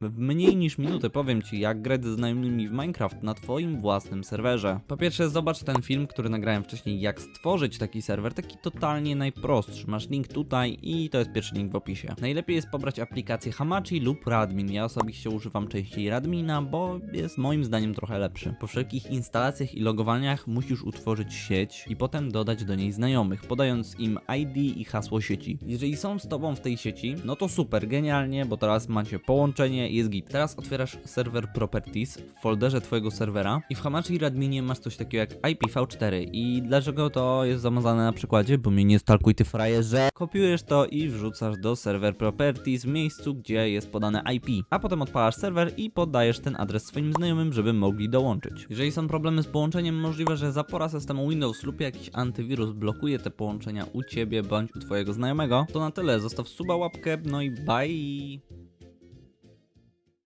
W mniej niż minutę powiem Ci, jak grać ze znajomymi w Minecraft na Twoim własnym serwerze. Po pierwsze, zobacz ten film, który nagrałem wcześniej, jak stworzyć taki serwer, taki totalnie najprostszy. Masz link tutaj i to jest pierwszy link w opisie. Najlepiej jest pobrać aplikację Hamachi lub Radmin. Ja osobiście używam częściej Radmina, bo jest moim zdaniem trochę lepszy. Po wszelkich instalacjach i logowaniach musisz utworzyć sieć i potem dodać do niej znajomych, podając im ID i hasło sieci. Jeżeli są z Tobą w tej sieci, no to super, genialnie, bo teraz macie połączenie, jest git. Teraz otwierasz serwer Properties w folderze Twojego serwera i w Hamachi Radminie masz coś takiego jak IPv4 i dlaczego to jest zamazane na przykładzie, bo mnie nie stalkuj ty frajerze. Kopiujesz to i wrzucasz do serwer Properties w miejscu, gdzie jest podane IP, a potem odpalasz serwer i podajesz ten adres swoim znajomym, żeby mogli dołączyć. Jeżeli są problemy z połączeniem, możliwe, że zapora systemu Windows lub jakiś antywirus blokuje te połączenia u Ciebie bądź u Twojego znajomego. To na tyle, zostaw suba, łapkę, no i bye!